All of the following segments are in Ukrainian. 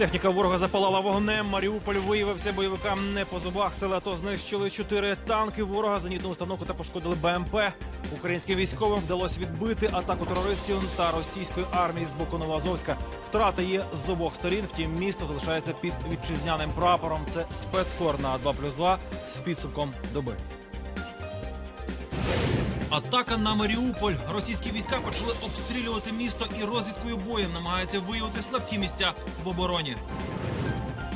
Техніка ворога запалала вогнем. Маріуполь виявився бойовикам не по зубах. Села АТО знищили чотири танки ворога, зенітну установку та пошкодили БМП. Українським військовим вдалося відбити атаку терористів та російської армії з боку Новоазовська. Втрати є з обох сторін. Втім, місто залишається під вітчизняним прапором. Це спецкор на 2 плюс 2 з підсумком доби. Атака на Маріуполь. Російські війська почали обстрілювати місто і розвідкою боєм намагаються виявити слабкі місця в обороні.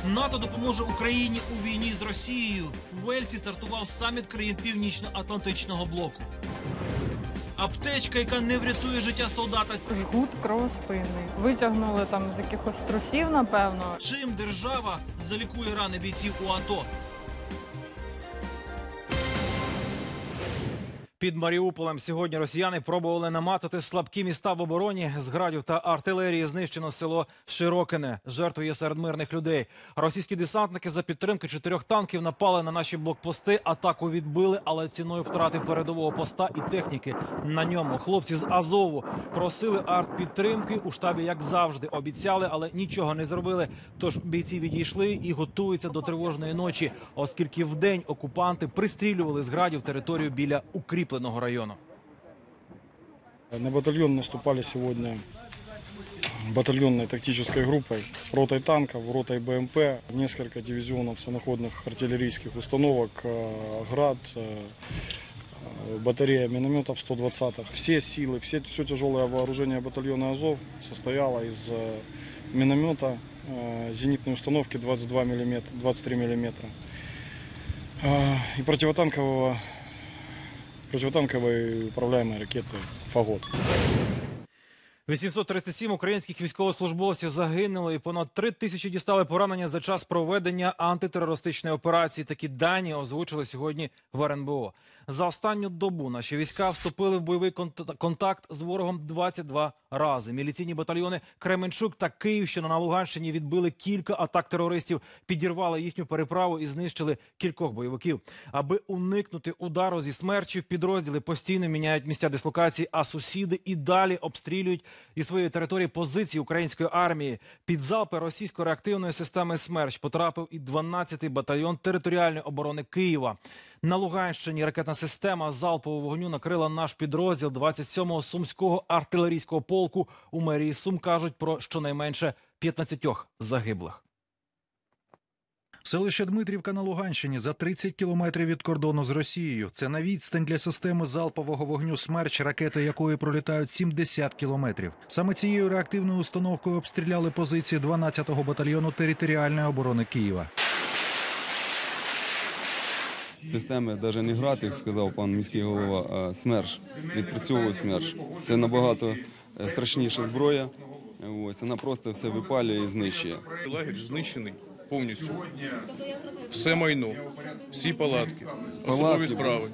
НАТО допоможе Україні у війні з Росією. У Уельсі стартував саміт країн Північно-Атлантичного блоку. Аптечка, яка не врятує життя солдата. Жгут кровоспинний. Витягнули там з якихось трусів, напевно. Чим держава залікує рани бійців у АТО? Під Маріуполем сьогодні росіяни пробували намацати слабкі міста в обороні. З градів та артилерії знищено село Широкине. Жертвою є серед мирних людей. Російські десантники за підтримки чотирьох танків напали на наші блокпости. Атаку відбили, але ціною втрати передового поста і техніки на ньому. Хлопці з Азову просили артпідтримки у штабі, як завжди, обіцяли, але нічого не зробили. Тож бійці відійшли і готуються до тривожної ночі, оскільки вдень окупанти пристрілювали з градів територію біля укріпленого району. На батальон наступали сегодня батальонной тактической группой, ротой танков, ротой БМП, несколько дивизионов самоходных артиллерийских установок, э, ГРАД, э, э, батарея минометов 120-х. Все силы, все, все тяжелое вооружение батальона Азов состояло из э, миномета, э, зенитной установки 22 мм, 23 мм и противотанкового противотанковой управляемой ракеты «Фагот». 837 українських військовослужбовців загинули і понад 3 тисячі дістали поранення за час проведення антитерористичної операції. Такі дані озвучили сьогодні в РНБО. За останню добу наші війська вступили в бойовий контакт з ворогом 22 рази. Міліційні батальйони Кременчук та Київщина на Луганщині відбили кілька атак терористів, підірвали їхню переправу і знищили кількох бойовиків. Аби уникнути удару зі смерчів, підрозділи постійно міняють місця дислокації, а сусіди і далі обстрілюють із своєї території позиції української армії. Під залпи російської реактивної системи «Смерч» потрапив і 12-й батальйон територіальної оборони Києва. На Луганщині ракетна система залпового вогню накрила наш підрозділ 27-го сумського артилерійського полку. У мерії Сум кажуть про щонайменше 15 загиблих. Селище Дмитрівка на Луганщині за 30 кілометрів від кордону з Росією. Це на відстань для системи залпового вогню «Смерч», ракети якої пролітають 70 кілометрів. Саме цією реактивною установкою обстріляли позиції 12-го батальйону територіальної оборони Києва. Системи навіть не грати, як сказав пан міський голова, а СМЕРШ. Відпрацьовує СМЕРШ. Це набагато е, страшніша зброя. Ось вона просто все випалює і знищує. Лагерь знищений повністю. Все майно, всі палатки, особові справи.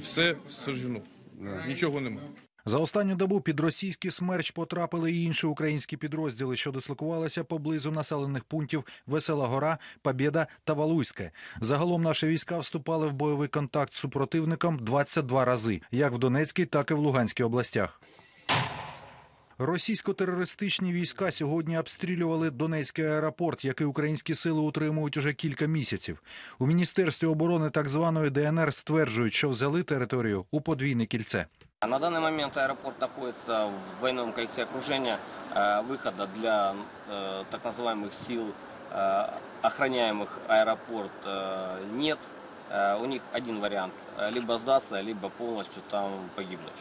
Все сожжено. Нічого немає. За останню добу під російський смерч потрапили і інші українські підрозділи, що дислокувалися поблизу населених пунктів Весела Гора, Побєда та Валуйське. Загалом наші війська вступали в бойовий контакт з супротивником 22 рази, як в Донецькій, так і в Луганській областях. Російсько-терористичні війська сьогодні обстрілювали Донецький аеропорт, який українські сили утримують уже кілька місяців. У міністерстві оборони так званої ДНР стверджують, що взяли територію у подвійне кільце. А На данный момент аэропорт находится в двойном кольце окружения. Э, Выхода для э, так называемых сил, э, охраняемых аэропорт, нет. Э, У них один вариант – либо сдаться, либо полностью там погибнуть.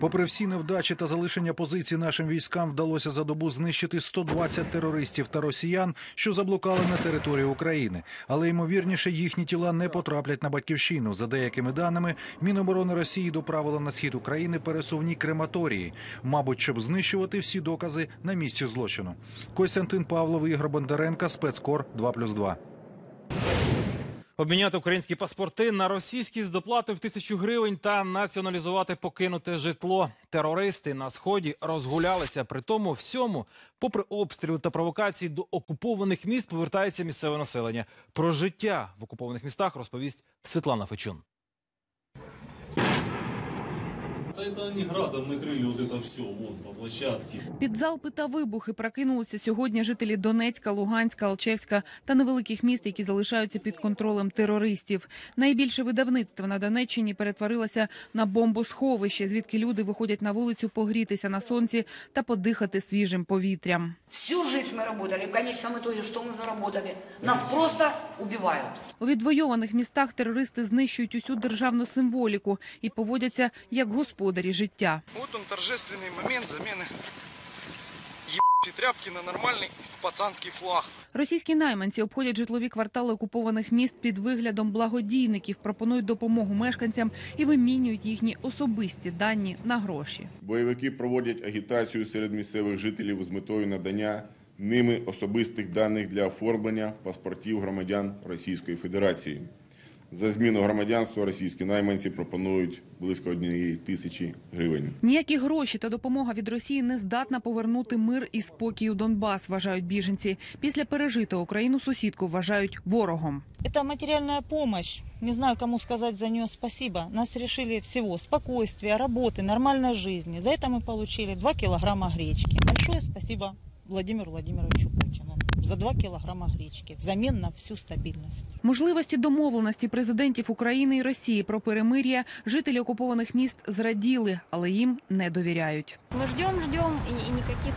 Попри всі невдачі та залишення позицій нашим військам вдалося за добу знищити 120 терористів та росіян, що заблукали на території України. Але ймовірніше їхні тіла не потраплять на батьківщину. За деякими даними, Міноборони Росії доправило на схід України пересувні крематорії, мабуть, щоб знищувати всі докази на місці злочину. Костянтин Павлов, Ігор Бондаренка, спецкор 2+,2. Обміняти українські паспорти на російські з доплатою в тисячу гривень та націоналізувати покинуте житло. Терористи на сході розгулялися. При тому всьому, попри обстріли та провокації до окупованих міст, повертається місцеве населення. Про життя в окупованих містах розповість Світлана Фечун Да это они градом накрыли вот это все, вон по площадке. Під залпи та вибухи прокинулися сьогодні жителі Донецька, Луганська, Алчевська та невеликих міст, які залишаються під контролем терористів. Найбільше видавництво на Донеччині перетворилося на бомбосховище, звідки люди виходять на вулицю погрітися на сонці та подихати свіжим повітрям. Всю жизнь мы работали, в конечном итоге что мы заработали? Нас просто убивают. У відвойованих містах терористи знищують усю державну символіку і поводяться як господарі життя. Вот он торжественный момент замены ебучей тряпки на нормальный пацанский флаг. Російські найманці обходять житлові квартали окупованих міст під виглядом благодійників, пропонують допомогу мешканцям і вимінюють їхні особисті дані на гроші. Бойовики проводять агітацію серед місцевих жителів з метою надання ними особистих даних для оформлення паспортів громадян Російської Федерації. За зміну громадянства російські найманці пропонують близько однієї тисячі гривень. Ніякі гроші та допомога від Росії не здатна повернути мир і спокій у Донбас, вважають біженці. Після пережитого Україну сусідку вважають ворогом. Это материальная помощь. Не знаю, кому сказать за нее спасибо. Нас решили всего. Спокойствия, работы, нормальной жизни. За это мы получили 2 килограмма гречки. Большое спасибо Владимиру Владимировичу Путину за 2 килограмма гречки взамен на всю стабильность. Можливості домовленості президентів України і Росії про перемир'я жителі окупованих міст зраділи, але їм не довіряють. Мы ждем, ждем, и, и никаких,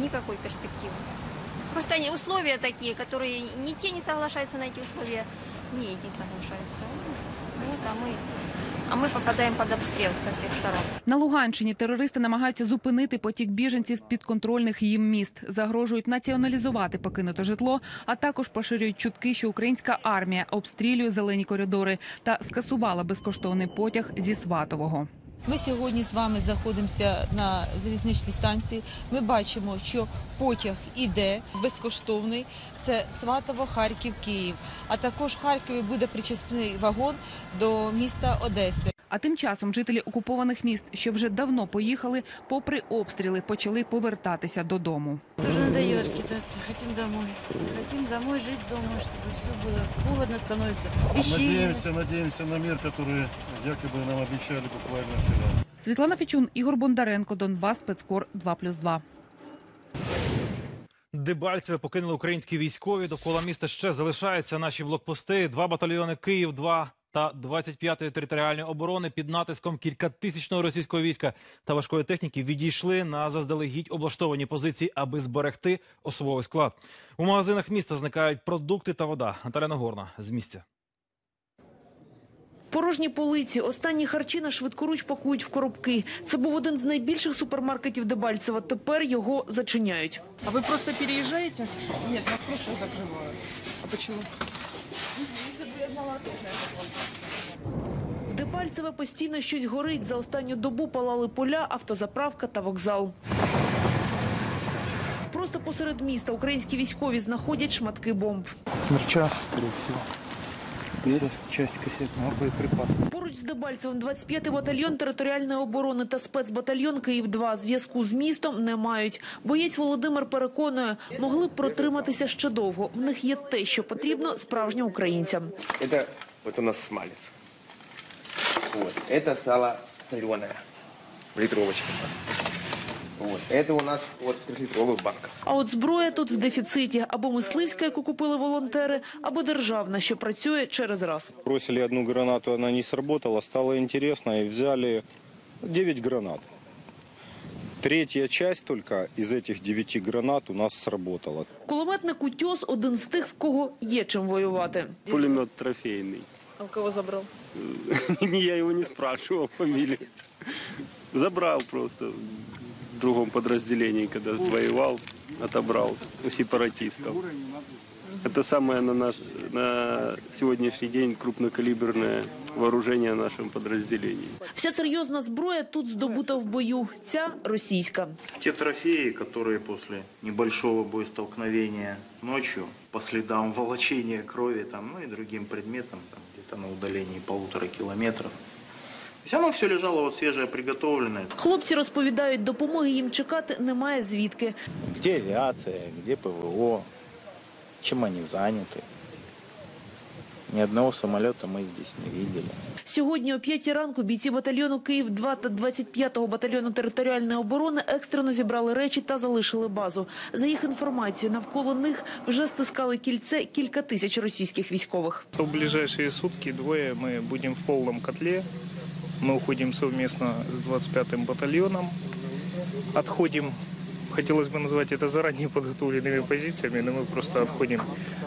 никакой перспективы. Просто они, условия такие, которые ни те не соглашаются на эти условия, ни эти не соглашаются. Вот, а мы, а ми попадаємо під обстріл з усіх сторон. На Луганщині терористи намагаються зупинити потік біженців з підконтрольних їм міст, загрожують націоналізувати покинуте житло, а також поширюють чутки, що українська армія обстрілює зелені коридори та скасувала безкоштовний потяг зі Сватового. Ми сьогодні з вами знаходимося на залізничній станції. Ми бачимо, що потяг іде безкоштовний. Це Сватово, Харків, Київ. А також в Харкові буде причасний вагон до міста Одеси. А тим часом жителі окупованих міст, що вже давно поїхали, попри обстріли, почали повертатися додому. Дуже надоело скитатися. Хотим домой. Хотим домой, жити дома, щоб все було. Холодно становиться. Надеемся, надеемся на мир, который якобы нам обещали буквально вчера. Світлана Фічун, Ігор Бондаренко, Донбас, Спецкор 2+,2. Дебальцеве покинули українські військові. Довкола міста ще залишаються наші блокпости. Два батальйони Київ, 2 та 25-ї територіальної оборони під натиском кількатисячного російського війська та важкої техніки відійшли на заздалегідь облаштовані позиції, аби зберегти особовий склад. У магазинах міста зникають продукти та вода. Наталя Нагорна з місця. Порожні полиці, останні харчі на швидкоруч пакують в коробки. Це був один з найбільших супермаркетів Дебальцева. Тепер його зачиняють. А ви просто переїжджаєте? Ні, нас просто закривають. А чому? В Дебальцеве постійно щось горить. За останню добу палали поля, автозаправка та вокзал. Просто посеред міста українські військові знаходять шматки бомб. Смерча, всего. Снаряд, часть кассетного боеприпаса. Поруч з Дебальцевим 25-й батальйон територіальної оборони та спецбатальйон Київ-2 зв'язку з містом не мають. Боєць Володимир переконує, могли б протриматися ще довго. В них є те, що потрібно справжнім українцям. Это вот у нас смалец. Вот. Это сало соленое. В. Вот. Это у нас вот в трехлитровых банках. А от зброя тут в дефіциті або мисливська, яку купили волонтери, або державна, що працює через раз. Бросили одну гранату, она не сработала, стало интересно и взяли 9 гранат. Третья часть только из этих 9 гранат у нас сработала. Кулеметник Утьос – один з тих, в кого є чим воювати. Пулемет трофейный. А в кого забрав? Я его не спрашивал фамилии. Забрал просто в Другом подразделении, когда воевал, отобрал у сепаратистов. Это самое на, наш, на сегодняшний день крупнокалиберное вооружение в нашем подразделении. Вся серйозна зброя тут здобута в бою. Ця – російська. Те трофеи, которые после небольшого боестолкновения ночью, по следам волочения крови там, ну и другим предметам, там, где-то на удалении полутора километров, то есть оно все лежало вот свежее, приготовленное. Хлопці розповідають, допомоги їм чекати немає звідки. Где авиация, где ПВО, чем они заняты. Ни одного самолета мы здесь не видели. Сьогодні о 5 ранку бійці батальйону Київ-2 та 25-го батальйону територіальної оборони екстрено зібрали речі та залишили базу. За їх інформацією, навколо них вже стискали кільце кілька тисяч російських військових. В ближайшие сутки двое мы будем в полном котле. Мы уходим совместно с 25-м батальоном. Отходим, хотелось бы назвать это заранее подготовленными позициями, но мы просто отходим,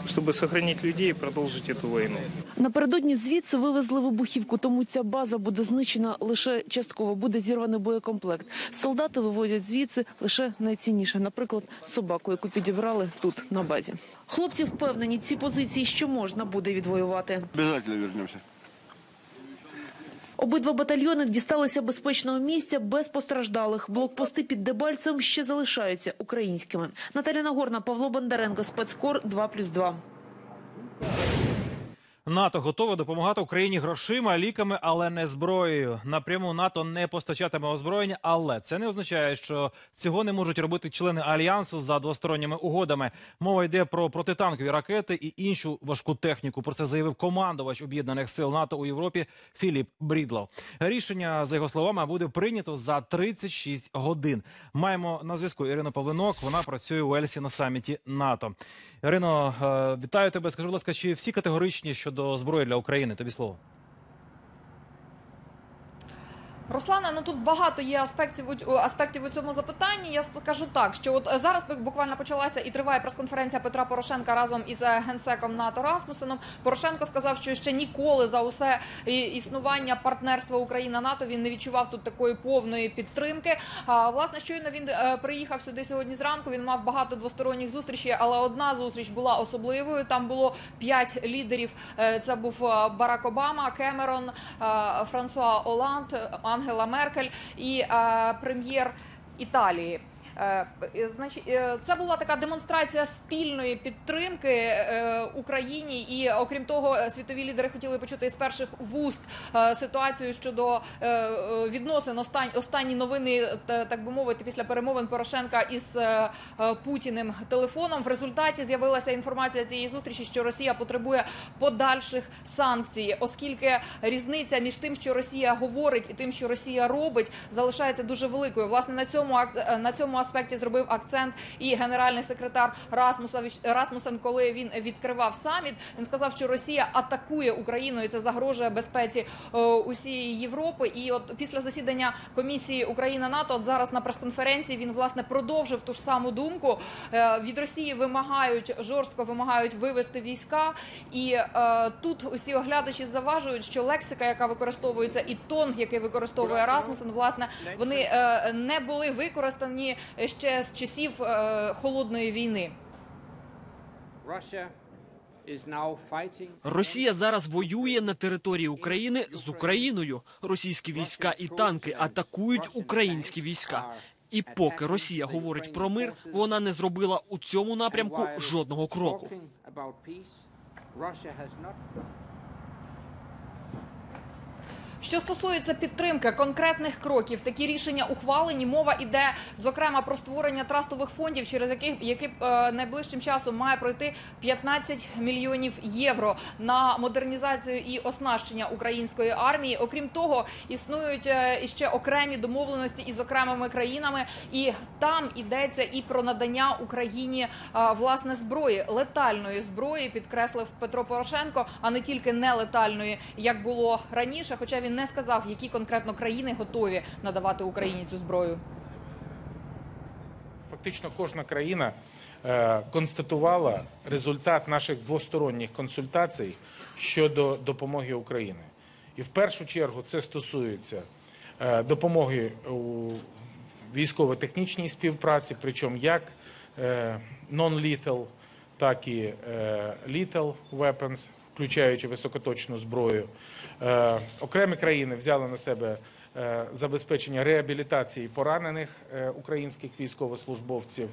чтобы сохранить людей и продолжить эту войну. Напередодні звідси вивезли вибухівку, тому ця база буде знищена лише частково, буде зірваний боєкомплект. Солдати вивозять звідси лише найцінніше, наприклад, собаку, яку підібрали тут на базі. Хлопці впевнені, ці позиції ще можна буде відвоювати. Обязательно вернемся. Обидва батальйони дісталися безпечного місця без постраждалих. Блокпости під Дебальцем ще залишаються українськими. Наталя Нагорна, Павло Бондаренко, спецкор 2+,2. НАТО готове допомагати Україні грошима, ліками, але не зброєю. Напряму НАТО не постачатиме озброєння, але це не означає, що цього не можуть робити члени альянсу за двосторонніми угодами. Мова йде про протитанкові ракети і іншу важку техніку. Про це заявив командувач об'єднаних сил НАТО у Європі Філіп Брідлов. Рішення за його словами буде прийнято за 36 годин. Маємо на зв'язку Ірину Павлинок. Вона працює у Ельсі на саміті НАТО. Ірино, е, вітаю тебе. Скажи, будь ласка, чи всі категоричні щодо зброї для України? Тобі слово. Руслана, ну тут багато є аспектів аспектів у цьому запитанні. Я скажу так, що от е, зараз буквально почалася і триває прес-конференція Петра Порошенка разом із е, генсеком НАТО Расмусеном. Порошенко сказав, що ще ніколи за усе існування партнерства Україна НАТО він не відчував тут такої повної підтримки. А власне, щойно він е, приїхав сюди сьогодні зранку. Він мав багато двосторонніх зустрічей, але одна зустріч була особливою. Там було п'ять лідерів. Це був Барак Обама, Кемерон, Франсуа Оланд, Ангела Меркель і е, прем'єр Італії. Е, Значить, е, це була така демонстрація спільної підтримки е, Україні, і окрім того, світові лідери хотіли почути із перших вуст ситуацію щодо відносин останні новини, так би мовити, після перемовин Порошенка із Путіним телефоном. В результаті з'явилася інформація цієї зустрічі, що Росія потребує подальших санкцій, оскільки різниця між тим, що Росія говорить, і тим, що Росія робить, залишається дуже великою. Власне на цьому ак- е, на цьому аспекті зробив акцент і генеральний секретар Расмусен, коли він відкривав саміт. Він сказав, що Росія атакує Україну, і це загрожує безпеці е, усієї Європи. І от після засідання комісії Україна НАТО, от зараз на прес-конференції він власне продовжив ту ж саму думку. Е, Від Росії вимагають жорстко вимагають вивести війська, і е, тут усі оглядачі заважують, що лексика, яка використовується, і тон, який використовує Расмусен, власне, вони не були використані ще з часів е, холодної війни. Росія зараз воює на території України з Україною. Російські війська і танки атакують українські війська. І поки Росія говорить про мир, вона не зробила у цьому напрямку жодного кроку. Що стосується підтримки конкретних кроків, такі рішення ухвалені. Мова іде зокрема про створення трастових фондів, через яких які е, найближчим часом має пройти 15 мільйонів євро на модернізацію і оснащення української армії. Окрім того, існують е, іще окремі домовленості із окремими країнами, і там йдеться і про надання Україні е, власне зброї, летальної зброї, підкреслив Петро Порошенко, а не тільки нелетальної, як було раніше. Хоча він не сказав, які конкретно країни готові надавати Україні цю зброю. Фактично кожна країна е, констатувала результат наших двосторонніх консультацій щодо допомоги України. І в першу чергу це стосується е, допомоги у військово-технічній співпраці, причому як е, non-lethal, так і lethal weapons, включаючи високоточну зброю. Е, Окремі країни взяли на себе е, забезпечення реабілітації поранених е, українських військовослужбовців.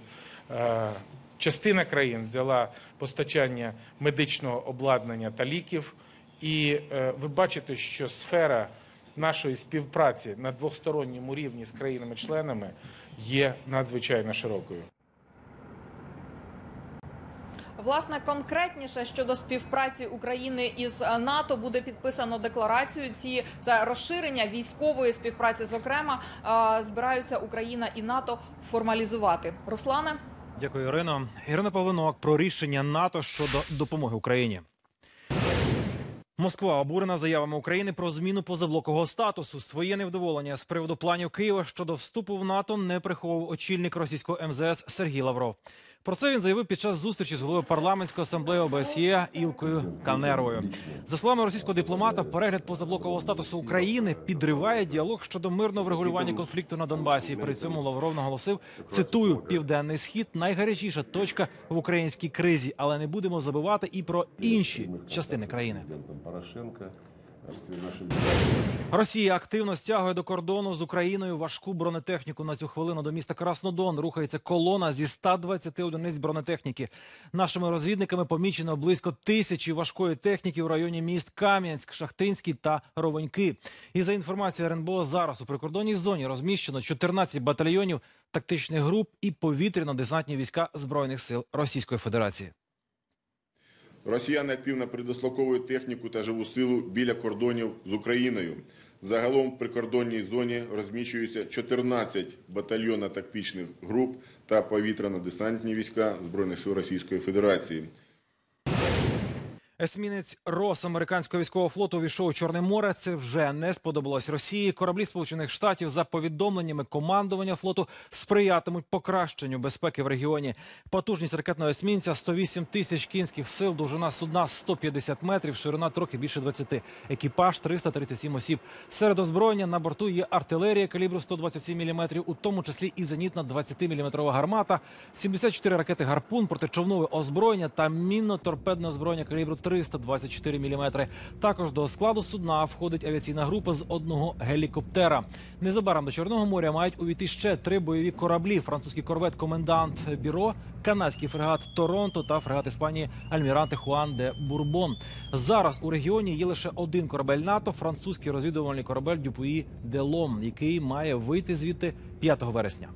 Частина країн взяла постачання медичного обладнання та ліків. І ви бачите, що сфера нашої співпраці на двосторонньому рівні з країнами-членами є надзвичайно широкою. Власне, конкретніше щодо співпраці України із НАТО буде підписано декларацію. Ці це розширення військової співпраці. Зокрема, збираються Україна і НАТО формалізувати. Руслане. Дякую, Ірино. Ірина Павлинок про рішення НАТО щодо допомоги Україні. Москва обурена заявами України про зміну позаблокового статусу. Своє невдоволення з приводу планів Києва щодо вступу в НАТО не приховував очільник російського МЗС Сергій Лавров. Про це він заявив під час зустрічі з головою парламентської асамблеї ОБСЄ Ілкою Канеровою. За словами російського дипломата, перегляд позаблокового статусу України підриває діалог щодо мирного врегулювання конфлікту на Донбасі. При цьому Лавров наголосив: цитую: південний схід найгарячіша точка в українській кризі, але не будемо забувати і про інші частини країни. Росія активно стягує до кордону з Україною важку бронетехніку. На цю хвилину до міста Краснодон рухається колона зі 120 одиниць бронетехніки. Нашими розвідниками помічено близько тисячі важкої техніки у районі міст Кам'янськ, Шахтинський та Ровеньки. І за інформацією РНБО, зараз у прикордонній зоні розміщено 14 батальйонів тактичних груп і повітряно-десантні війська збройних сил Російської Федерації. Росіяни активно передислоковують техніку та живу силу біля кордонів з Україною. Загалом в прикордонній зоні розміщуються 14 батальйонно-тактичних груп та повітряно-десантні війська Збройних сил Російської Федерації. Есмінець Рос американського військового флоту увійшов у Чорне море. Це вже не сподобалось Росії. Кораблі Сполучених Штатів за повідомленнями командування флоту сприятимуть покращенню безпеки в регіоні. Потужність ракетного есмінця 108 тисяч кінських сил, довжина судна 150 метрів, ширина трохи більше 20. Екіпаж 337 осіб. Серед озброєння на борту є артилерія калібру 127 мм, у тому числі і зенітна 20-мм гармата, 74 ракети гарпун, протичовнове озброєння та мінно-торпедне озброєння калібру 324 мм. Також до складу судна входить авіаційна група з одного гелікоптера. Незабаром до Чорного моря мають увійти ще три бойові кораблі: французький корвет Комендант Біро, канадський фрегат Торонто та фрегат Іспанії Альміранте Хуан де Бурбон. Зараз у регіоні є лише один корабель НАТО, французький розвідувальний корабель Дюпуї де Лом, який має вийти звідти 5 вересня.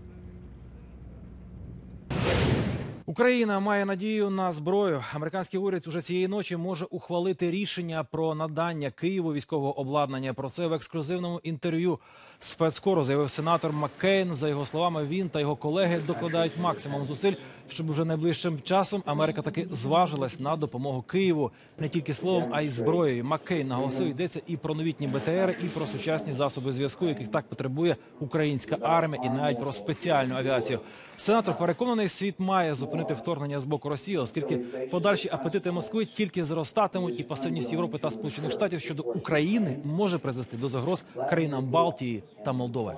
Україна має надію на зброю. Американський уряд уже цієї ночі може ухвалити рішення про надання Києву військового обладнання. Про це в ексклюзивному інтерв'ю спецкору заявив сенатор Маккейн. За його словами, він та його колеги докладають максимум зусиль, щоб вже найближчим часом Америка таки зважилась на допомогу Києву не тільки словом, а й зброєю. Маккейн наголосив, йдеться і про новітні БТР, і про сучасні засоби зв'язку, яких так потребує українська армія, і навіть про спеціальну авіацію. Сенатор переконаний, світ має зупинити вторгнення з боку Росії, оскільки подальші апетити Москви тільки зростатимуть, і пасивність Європи та Сполучених Штатів щодо України може призвести до загроз країнам Балтії та Молдови.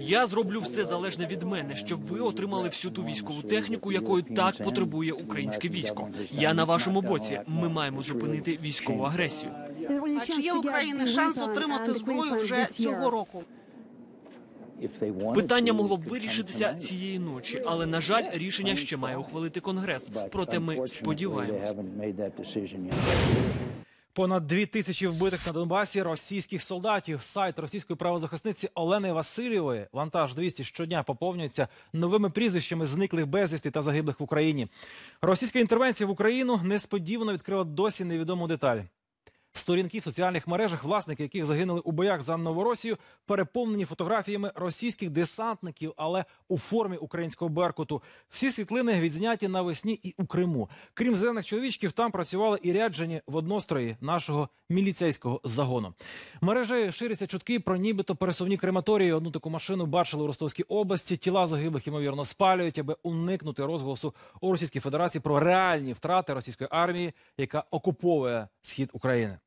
Я зроблю все залежне від мене, щоб ви отримали всю ту військову техніку, якою так потребує українське військо. Я на вашому боці. Ми маємо зупинити військову агресію. А чи є України шанс отримати зброю вже цього року? Питання могло б вирішитися цієї ночі, але на жаль, рішення ще має ухвалити конгрес. Проте ми сподіваємось. Понад дві тисячі вбитих на Донбасі російських солдатів. Сайт російської правозахисниці Олени Васильєвої вантаж 200 щодня поповнюється новими прізвищами зниклих безвісти та загиблих в Україні. Російська інтервенція в Україну несподівано відкрила досі невідому деталь. Сторінки в соціальних мережах, власники яких загинули у боях за Новоросію, переповнені фотографіями російських десантників, але у формі українського беркуту. Всі світлини відзняті навесні і у Криму. Крім зелених чоловічків, там працювали і ряджені в однострої нашого міліцейського загону. Мережею ширяться чутки про нібито пересувні крематорії. Одну таку машину бачили у Ростовській області. Тіла загиблих ймовірно спалюють, аби уникнути розголосу у Російській Федерації про реальні втрати російської армії, яка окуповує схід України.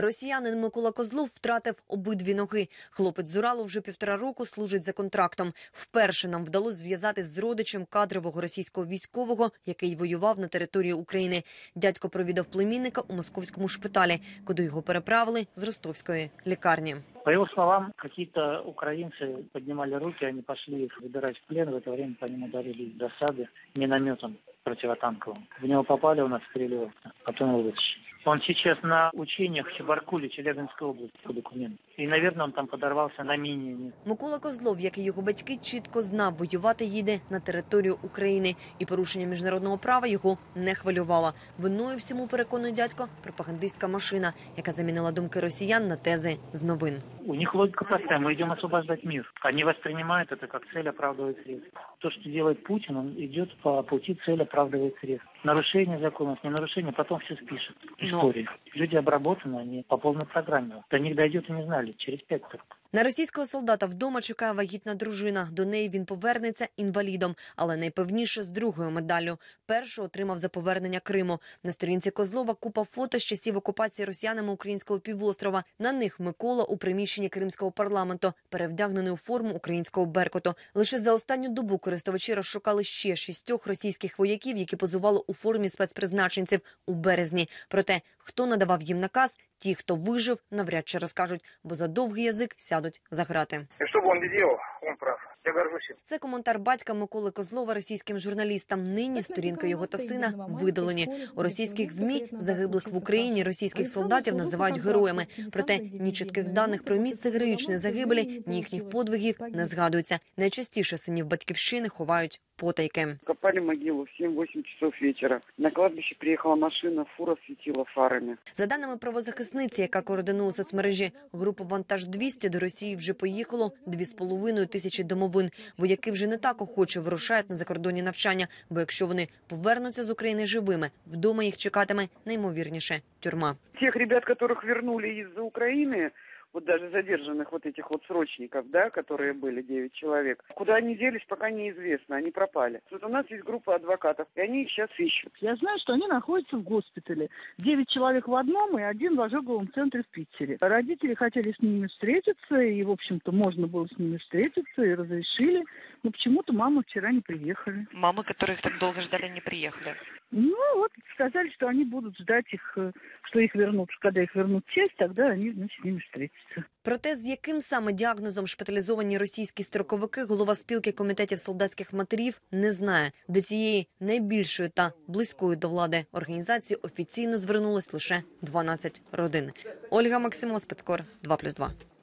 Росіянин Микола Козлов втратив обидві ноги. Хлопець з Уралу вже півтора року служить за контрактом. Вперше нам вдалося зв'язатись з родичем кадрового російського військового, який воював на території України. Дядько провідав племінника у московському шпиталі, куди його переправили з ростовської лікарні. По его словам, какие-то украинцы поднимали руки, они пошли их выбирать в плен. В это время по ним ударили из засады минометом противотанковым. В него попали, он отстреливался, потом его вытащили. Он сейчас на учениях в Чебаркуле, Челябинской области по документам. И, наверное, он там подорвался на мине. Микола Козлов, як і його батьки, чітко знав, воювати їде на територію України, і порушення міжнародного права його не хвилювало. Виною всьому переконує дядько пропагандистська машина, яка замінила думки росіян на тези з новин. У них логика простая. Мы идем освобождать мир. Они воспринимают это как цель оправдывает средства. То, что делает Путин, он идет по пути цель оправдывает средства. Нарушение законов, не нарушение, потом все спишет. Истории. Люди обработаны, они по полной программе. До них дойдет и не знали, через пять только. На російського солдата вдома чекає вагітна дружина. До неї він повернеться інвалідом, але найпевніше з другою медаллю. Першу отримав за повернення Криму. На сторінці Козлова купа фото з часів окупації росіянами українського півострова. На них Микола у приміщенні кримського парламенту, перевдягнений у форму українського беркуту. Лише за останню добу користувачі розшукали ще шістьох російських вояків, які позували у формі спецпризначенців у березні. Проте хто надавав їм наказ, ті, хто вижив, навряд чи розкажуть, бо за довгий язик сядуть за грати. Что бы он ни делал, он прав. Я горжусь им. Це коментар батька Миколи Козлова російським журналістам. Нині сторінки його та сина видалені. У російських змі загиблих в Україні російських солдатів називають героями. Проте ні чітких даних про місце героїчної загибелі, ні їхніх подвигів не згадується. Найчастіше синів батьківщини ховають потайки. Копали могилу в 7-8 часов вечера. На кладбище приехала машина, фура светила фарами. За даними правозахисниці, яка координує соцмережі групу «Вантаж 200», до Росії вже поїхало 2,5 тисячі домовин. Вояки вже не так охоче вирушають на закордонні навчання, бо якщо вони повернуться з України живими, вдома їх чекатиме наймовірніше тюрма. Тех ребят, которых вернули из-за Украины, вот даже задержанных вот этих вот срочников, да, которые были 9 человек, куда они делись, пока неизвестно, они пропали. Вот у нас есть группа адвокатов, и они их сейчас ищут. Я знаю, что они находятся в госпитале. Девять человек в одном и один в ожоговом центре в Питере. Родители хотели с ними встретиться, и, в общем-то, можно было с ними встретиться, и разрешили. Но почему-то мамы вчера не приехали. Мамы, которых так долго ждали, не приехали. Ну, вот сказали, что они будут ждать их, э, что их вернут. Когда их вернут в честь, тогда они, значит, с ними встретятся. Проте з яким саме діагнозом шпиталізовані російські строковики, голова спілки комітетів солдатських матерів не знає. До цієї найбільшої та близької до влади організації офіційно звернулось лише 12 родин. Ольга Максимова, спецкор 2+,2.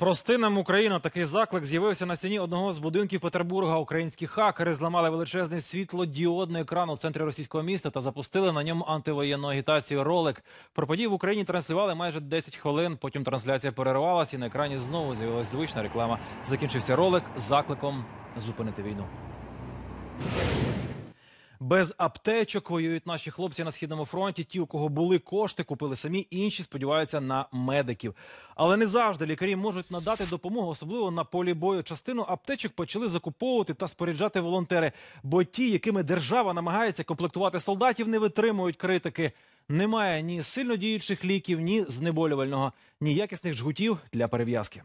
Прости нам Україна. Такий заклик з'явився на стіні одного з будинків Петербурга. Українські хакери зламали величезний світлодіодний екран у центрі російського міста та запустили на ньому антивоєнну агітацію. Ролик про події в Україні транслювали майже 10 хвилин. Потім трансляція перервалася, і на екрані знову з'явилася звична реклама. Закінчився ролик з закликом зупинити війну. Без аптечок воюють наші хлопці на східному фронті. Ті, у кого були кошти, купили самі. Інші сподіваються на медиків. Але не завжди лікарі можуть надати допомогу, особливо на полі бою. Частину аптечок почали закуповувати та споряджати волонтери. Бо ті, якими держава намагається комплектувати солдатів, не витримують критики. Немає ні сильно діючих ліків, ні знеболювального, ні якісних жгутів для перев'язки.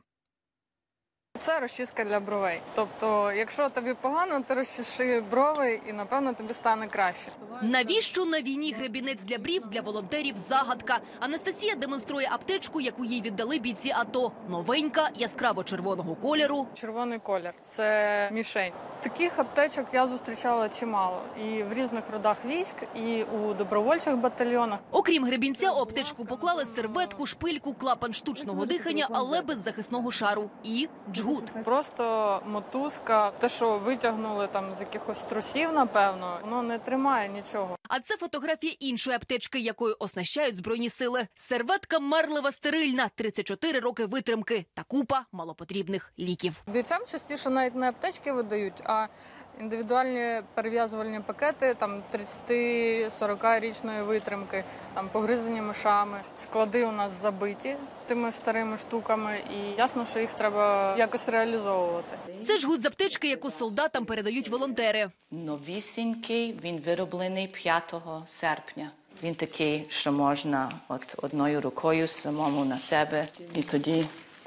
Це розчіска для бровей. Тобто, якщо тобі погано, ти розчеши брови і напевно тобі стане краще. Навіщо на війні гребінець для брів для волонтерів? Загадка. Анастасія демонструє аптечку, яку їй віддали бійці. АТО. новенька, яскраво червоного кольору. Червоний колір це мішень. Таких аптечок я зустрічала чимало і в різних родах військ, і у добровольчих батальйонах. Окрім гребінця, у аптечку поклали серветку, шпильку, клапан штучного дихання, але без захисного шару і джгут. Просто мотузка, те, що витягнули там з якихось трусів, напевно, воно не тримає нічого. А це фотографія іншої аптечки, якою оснащають збройні сили. Серветка марлива стерильна, 34 роки витримки та купа малопотрібних ліків. Бійцям частіше навіть не аптечки видають, а індивідуальні перев'язувальні пакети там 30-40 річної витримки, там погризані мишами. Склади у нас забиті тими старими штуками, і ясно, що їх треба якось реалізовувати. Це жгут з аптечки, яку солдатам передають волонтери. Новісінький, він вироблений 5 серпня. Він такий, що можна от одною рукою самому на себе і тоді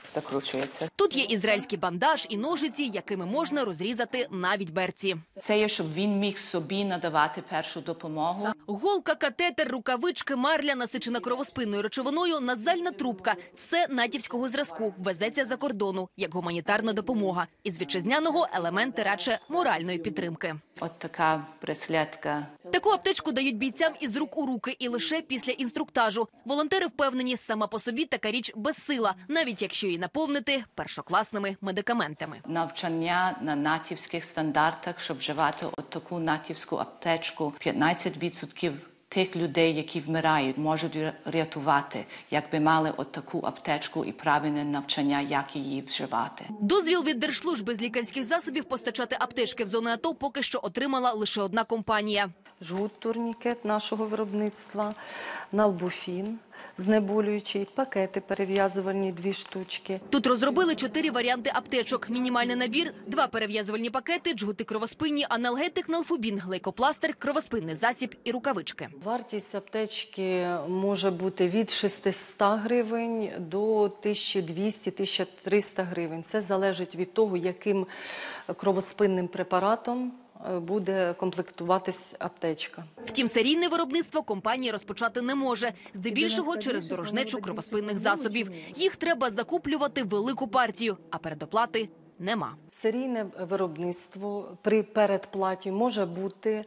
закручується. Тут є ізраїльський бандаж і ножиці, якими можна розрізати навіть берці. Це є, щоб він міг собі надавати першу допомогу. Голка, катетер, рукавички, марля, насичена кровоспинною речовиною, назальна трубка – все натівського зразку, везеться за кордону, як гуманітарна допомога. Із вітчизняного – елементи радше моральної підтримки. От така браслетка. Таку аптечку дають бійцям із рук у руки і лише після інструктажу. Волонтери впевнені, сама по собі така річ безсила, навіть якщо наповнити першокласними медикаментами. Навчання на натівських стандартах, щоб вживати от таку натівську аптечку. 15% тих людей, які вмирають, можуть рятувати, якби мали от таку аптечку і правильне навчання, як її вживати. Дозвіл від Держслужби з лікарських засобів постачати аптечки в зони АТО поки що отримала лише одна компанія. Жгут турнікет нашого виробництва, налбуфін, знеболюючий, пакети перев'язувальні дві штучки. Тут розробили чотири варіанти аптечок. Мінімальний набір, два перев'язувальні пакети, джгути кровоспинні, аналгетик, налфубін, глейкопластир, кровоспинний засіб і рукавички. Вартість аптечки може бути від 600 гривень до 1200-1300 гривень. Це залежить від того, яким кровоспинним препаратом буде комплектуватись аптечка. Втім, серійне виробництво компанія розпочати не може, здебільшого через дорожнечу кровоспинних засобів. Їх треба закуплювати велику партію, а передоплати нема. Серійне виробництво при передплаті може бути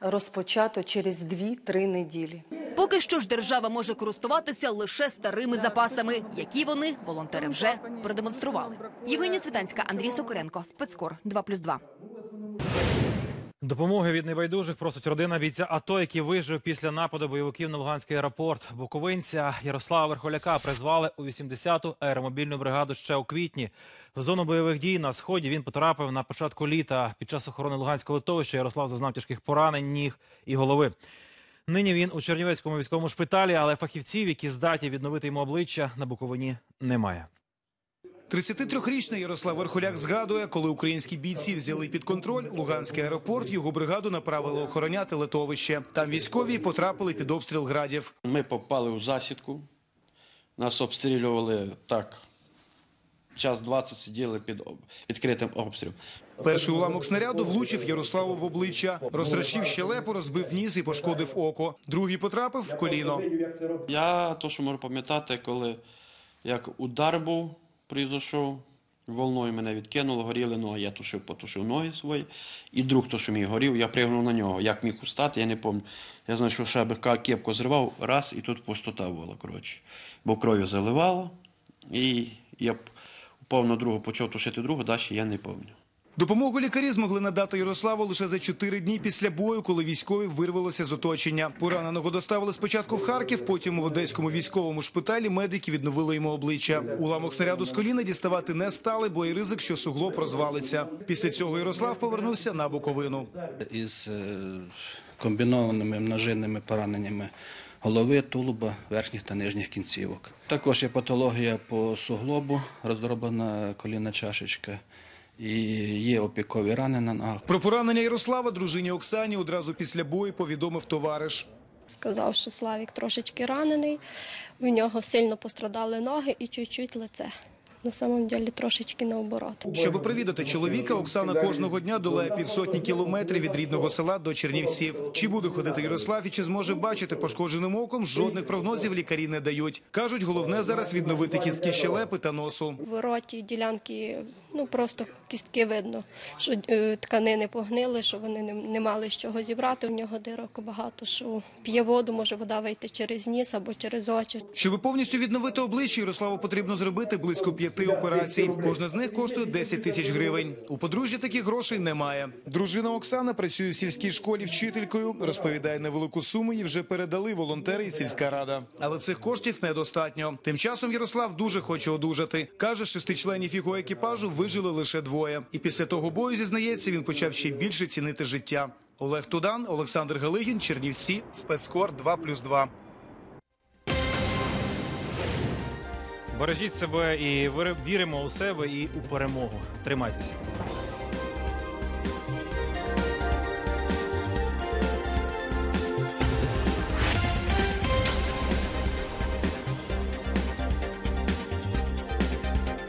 розпочато через 2-3 неділі. Поки що ж держава може користуватися лише старими запасами, які вони, волонтери, вже продемонстрували. Євгенія Цвітанська, Андрій Сокоренко, спецкор 2+,2. Допомоги від небайдужих просить родина бійця АТО, який вижив після нападу бойовиків на Луганський аеропорт. Буковинця Ярослава Верхоляка призвали у 80-ту аеромобільну бригаду ще у квітні. В зону бойових дій на сході він потрапив на початку літа. Під час охорони Луганського литовища Ярослав зазнав тяжких поранень ніг і голови. Нині він у Чернівецькому військовому шпиталі, але фахівців, які здатні відновити йому обличчя, на Буковині немає. 33-річний Ярослав Верхоляк згадує, коли українські бійці взяли під контроль Луганський аеропорт, його бригаду направили охороняти литовище. Там військові потрапили під обстріл градів. Ми попали в засідку, нас обстрілювали так. Час 20 сиділи під відкритим обстрілом. Перший уламок снаряду влучив Ярославу в обличчя, розтрощив щелепу, розбив ніс і пошкодив око. Другий потрапив в коліно. Я то, що можу пам'ятати, коли як удар був, прийшов, волною мене відкинуло, горіли ноги. Я тушив, потушив ноги свої. І друг, то, що мій горів, я пригнув на нього. Як міг устати, я не пам'ятаю. Я знаю, що ще би ка- кепку зривав, раз, і тут пустота була, коротше. Бо кров'ю заливало, і я упав на другу, почав тушити другу, далі я не пам'ятаю. Допомогу лікарі змогли надати Ярославу лише за чотири дні після бою, коли військові вирвалися з оточення. Пораненого доставили спочатку в Харків, потім у одеському військовому шпиталі медики відновили йому обличчя. Уламок снаряду з коліна діставати не стали, бо і ризик, що суглоб розвалиться. Після цього Ярослав повернувся на Буковину. із е, комбінованими множинними пораненнями голови, тулуба, верхніх та нижніх кінцівок. Також є патологія по суглобу, роздроблена колінна чашечка, і є опікові рани на ногах. Про поранення Ярослава дружині Оксані одразу після бою повідомив товариш. Сказав, що Славік трошечки ранений, в нього сильно пострадали ноги і чуть-чуть лице. На самом деле трошечки наоборот. Щоби привідати чоловіка, Оксана кожного дня долає півсотні кілометрів від рідного села до Чернівців. Чи буде ходити Ярослав і чи зможе бачити пошкодженим оком, жодних прогнозів лікарі не дають. Кажуть, головне зараз відновити кістки щелепи та носу. В роті ділянки ну просто кістки видно, що е, тканини погнили, що вони не, мали з чого зібрати. В нього дирок багато, що п'є воду, може вода вийти через ніс або через очі. Щоби повністю відновити обличчя, Ярославу потрібно зробити близько п'яти операцій. Кожна з них коштує 10 тисяч гривень. У подружжя таких грошей немає. Дружина Оксана працює в сільській школі вчителькою. Розповідає, невелику суму їй вже передали волонтери і сільська рада. Але цих коштів недостатньо. Тим часом Ярослав дуже хоче одужати. Каже, шести членів його екіпажу вижили лише двоє. І після того бою зізнається, він почав ще більше цінити життя. Олег Тудан, Олександр Галигін, Чернівці, спецкор 2+,2. Бережіть себе і віримо у себе і у перемогу. Тримайтеся.